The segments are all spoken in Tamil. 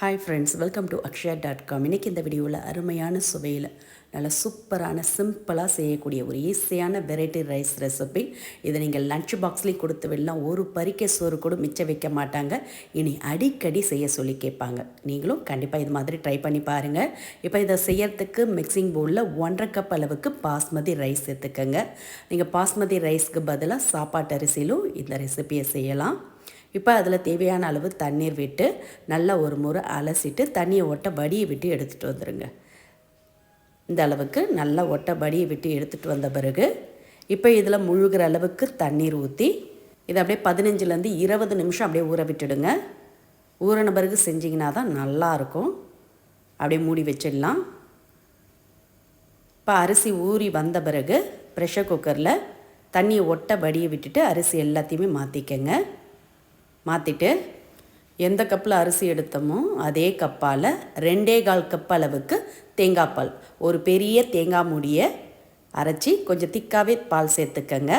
Hi friends welcome to Akshaya dot com இன்றைக்கி இந்த வீடியோவில் அருமையான சுவையில் நல்ல சூப்பரான சிம்பிளாக செய்யக்கூடிய ஒரு ஈஸியான வெரைட்டி ரைஸ் ரெசிபி இதை நீங்கள் லன்ச் பாக்ஸ்லேயும் கொடுத்து விடலாம். ஒரு பறிக்கை சோறு கூட மிச்சம் வைக்க மாட்டாங்க. இனி அடிக்கடி செய்ய சொல்லி கேட்பாங்க. நீங்களும் கண்டிப்பாக இது மாதிரி ட்ரை பண்ணி பாருங்கள் இப்போ இதை செய்யறதுக்கு மிக்சிங் பவுலில் ஒன்றரை கப் அளவுக்கு பாஸ்மதி ரைஸ் எடுத்துக்கோங்க நீங்கள் பாஸ்மதி ரைஸ்க்கு பதிலாக சாப்பாட்டு அரிசியிலும் இந்த ரெசிபியை செய்யலாம். இப்போ அதில் தேவையான அளவு தண்ணீர் விட்டு நல்லா ஒரு முறை அலசிட்டு தண்ணியை ஒட்ட வடியை விட்டு எடுத்துகிட்டு வந்துடுங்க இந்த அளவுக்கு நல்லா ஒட்ட வடியை விட்டு எடுத்துகிட்டு வந்த பிறகு இப்போ இதில் முழுகிற அளவுக்கு தண்ணீர் ஊற்றி இதை அப்படியே பதினஞ்சுலேருந்து இருபது நிமிஷம் அப்படியே ஊற விட்டுடுங்க. ஊறின பிறகு செஞ்சிங்கன்னா தான் நல்லாயிருக்கும் அப்படியே மூடி வச்சிடலாம். இப்போ அரிசி ஊறி வந்த பிறகு ப்ரெஷர் குக்கரில் தண்ணியை ஒட்ட வடியை விட்டுட்டு அரிசி எல்லாத்தையுமே மாற்றிக்கங்க மாற்றிட்டு எந்த கப்பில் அரிசி எடுத்தோமோ அதே கப்பால் ரெண்டே கால் கப் அளவுக்கு தேங்காய் பால். ஒரு பெரிய தேங்காய் மூடியை அரைச்சி கொஞ்சம் திக்காகவே பால் சேர்த்துக்கங்க.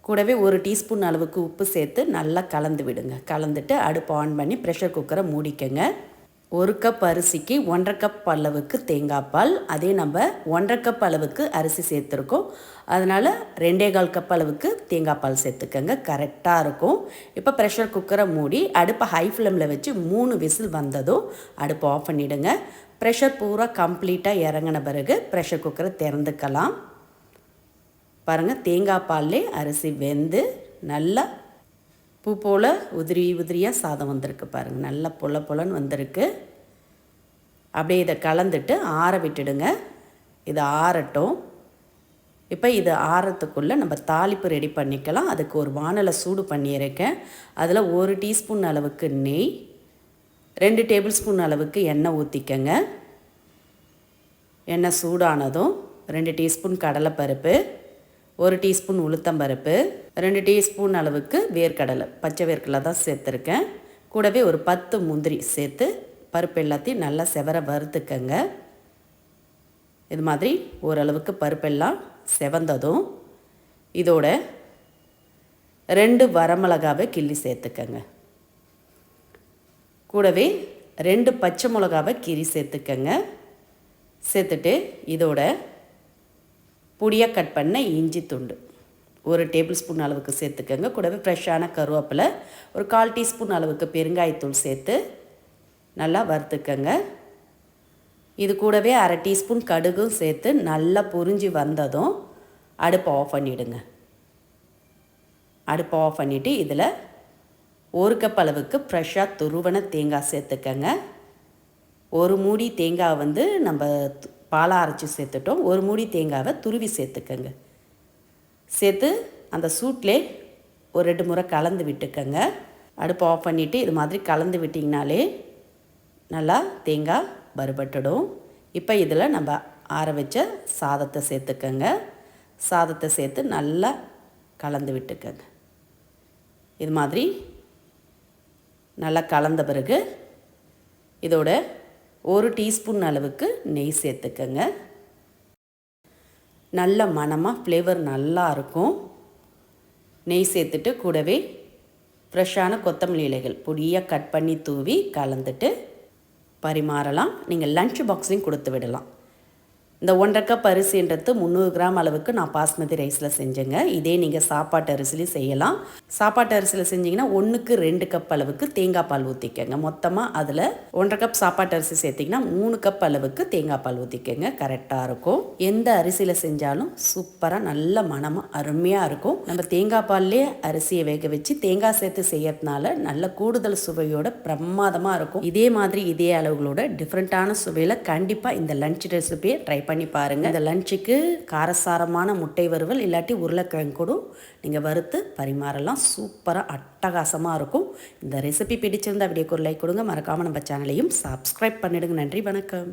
கூடவே ஒரு டீஸ்பூன் அளவுக்கு உப்பு சேர்த்து நல்லா கலந்து விடுங்க. கலந்துட்டு அடுப்பு ஆன் பண்ணி ப்ரெஷர் குக்கரை மூடிக்கங்க. ஒரு கப் அரிசிக்கு ஒன்றரை கப் அளவுக்கு தேங்காய் பால். அதே நம்ம ஒன்றரை கப் அளவுக்கு அரிசி சேர்த்துருக்கோம். அதனால் ரெண்டே கால் கப் அளவுக்கு தேங்காய் பால் சேர்த்துக்கோங்க. கரெக்டாக இருக்கும். இப்போ ப்ரெஷர் குக்கரை மூடி அடுப்பை ஹை ஃப்ளேமில் வச்சு மூணு விசில் வந்ததும் அடுப்பை ஆஃப் பண்ணிவிடுங்க ப்ரெஷர் பூரா கம்ப்ளீட்டாக இறங்கின பிறகு ப்ரெஷர் குக்கரை திறந்துக்கலாம். பாருங்கள் தேங்காய் பால்லே அரிசி வெந்து நல்லா பூ போல் உதிரி உதிரியாக சாதம் வந்திருக்கு பாருங்கள் நல்லா பொல பொலன்னு வந்திருக்கு. அப்படியே இதை கலந்துட்டு ஆற விட்டுடுங்க. இது ஆறட்டும். இப்போ இது ஆறத்துக்குள்ளே நம்ம தாளிப்பு ரெடி பண்ணிக்கலாம். அதுக்கு ஒரு வானலை சூடு பண்ணியிருக்கேன். அதில் ஒரு டீஸ்பூன் அளவுக்கு நெய் ரெண்டு டேபிள் ஸ்பூன் அளவுக்கு எண்ணெய் ஊற்றிக்கங்க எண்ணெய் சூடானதும் ரெண்டு டீஸ்பூன் கடலைப்பருப்பு ஒரு டீஸ்பூன் உளுத்தம்பருப்பு ரெண்டு டீஸ்பூன் அளவுக்கு வேர்க்கடலை பச்சை வேர்க்கடலை தான் சேர்த்துருக்கேன். கூடவே ஒரு பத்து முந்திரி சேர்த்து பருப்பு எல்லாத்தையும் நல்லா செவர வறுத்துக்கங்க. இது மாதிரி ஓரளவுக்கு பருப்பெல்லாம் செவந்ததும் இதோட ரெண்டு வரமிளகாவை கிள்ளி சேர்த்துக்கங்க. கூடவே ரெண்டு பச்சை மிளகாவை கீரி சேர்த்துக்கங்க. சேர்த்துட்டு இதோட பொடியாக கட் பண்ண இஞ்சி துண்டு. ஒரு டேபிள் ஸ்பூன் அளவுக்கு சேர்த்துக்கோங்க. கூடவே ஃப்ரெஷ்ஷான கருவேப்பிலை ஒரு கால் டீஸ்பூன் அளவுக்கு பெருங்காயத்தூள் சேர்த்து நல்லா வறுத்துக்கங்க. இது கூடவே அரை டீஸ்பூன் கடுகும் சேர்த்து நல்லா பொறிஞ்சி வந்ததும் அடுப்பை ஆஃப் பண்ணிவிடுங்க அடுப்பை ஆஃப் பண்ணிவிட்டு இதில் ஒரு கப் அளவுக்கு ஃப்ரெஷ்ஷாக துருவன தேங்காய் சேர்த்துக்கங்க. ஒரு மூடி தேங்காய் வந்து நம்ம பாலை அரைச்சி சேர்த்துட்டோம். ஒரு மூடி தேங்காவை துருவி சேர்த்துக்கங்க. சேர்த்து அந்த சூட்லே ஒரு ரெண்டு முறை கலந்து விட்டுக்கங்க. அடுப்பு ஆஃப் பண்ணிவிட்டு இது மாதிரி கலந்து விட்டிங்கனாலே நல்லா தேங்காய் வறுபட்டுடும். இப்போ இதில் நம்ம ஆற வச்ச சாதத்தை சேர்த்துக்கங்க. சாதத்தை சேர்த்து நல்லா கலந்து விட்டுக்கங்க. இது மாதிரி நல்லா கலந்த பிறகு இதோட ஒரு டீஸ்பூன் அளவுக்கு நெய் சேர்த்துக்கங்க. நல்ல மணமாக ஃப்ளேவர் நல்லா இருக்கும். நெய் சேர்த்துட்டு கூடவே ஃப்ரெஷ்ஷான கொத்தமல்லி இலைகள் பொடியாக கட் பண்ணி தூவி கலந்துட்டு பரிமாறலாம். நீங்கள் லன்ச் பாக்ஸையும் கொடுத்து விடலாம். இந்த ஒன்றரை கப் அரிசின்றது முந்நூறு கிராம் அளவுக்கு நான் பாஸ்மதி ரைஸில் செஞ்சேங்க. இதே நீங்கள் சாப்பாட்டு அரிசிலையும் செய்யலாம். சாப்பாட்டு அரிசியில் செஞ்சிங்கன்னா ஒன்றுக்கு ரெண்டு கப் அளவுக்கு தேங்காய் பால் ஊற்றிக்கங்க மொத்தமாக அதில் ஒன்றரை கப் சாப்பாட்டு அரிசி சேர்த்திங்கன்னா மூணு கப் அளவுக்கு தேங்காய் பால் ஊற்றிக்கங்க கரெக்டாக இருக்கும். எந்த அரிசியில் செஞ்சாலும் சூப்பராக நல்ல மனமாக அருமையாக இருக்கும். நம்ம தேங்காய் பால்லே அரிசியை வேக வச்சு தேங்காய் சேர்த்து செய்யறதுனால நல்ல கூடுதல் சுவையோட பிரமாதமாக இருக்கும். இதே மாதிரி இதே அளவுகளோட டிஃப்ரெண்ட்டான சுவையில் கண்டிப்பாக இந்த லஞ்ச் ரெசிபியை ட்ரை பண்ணி பாருங்கள் இந்த லஞ்சுக்கு காரசாரமான முட்டை வறுவல் இல்லாட்டி உருளைக்கிழங்கு கூட நீங்கள் வறுத்து பரிமாறலாம். சூப்பராக அட்டகாசமாக இருக்கும். இந்த ரெசிபி பிடிச்சிருந்தா வீடியோக்கு ஒரு லைக் கொடுங்க. மறக்காமல் நம்ம சேனலையும் சப்ஸ்கிரைப் பண்ணிடுங்க. நன்றி வணக்கம்.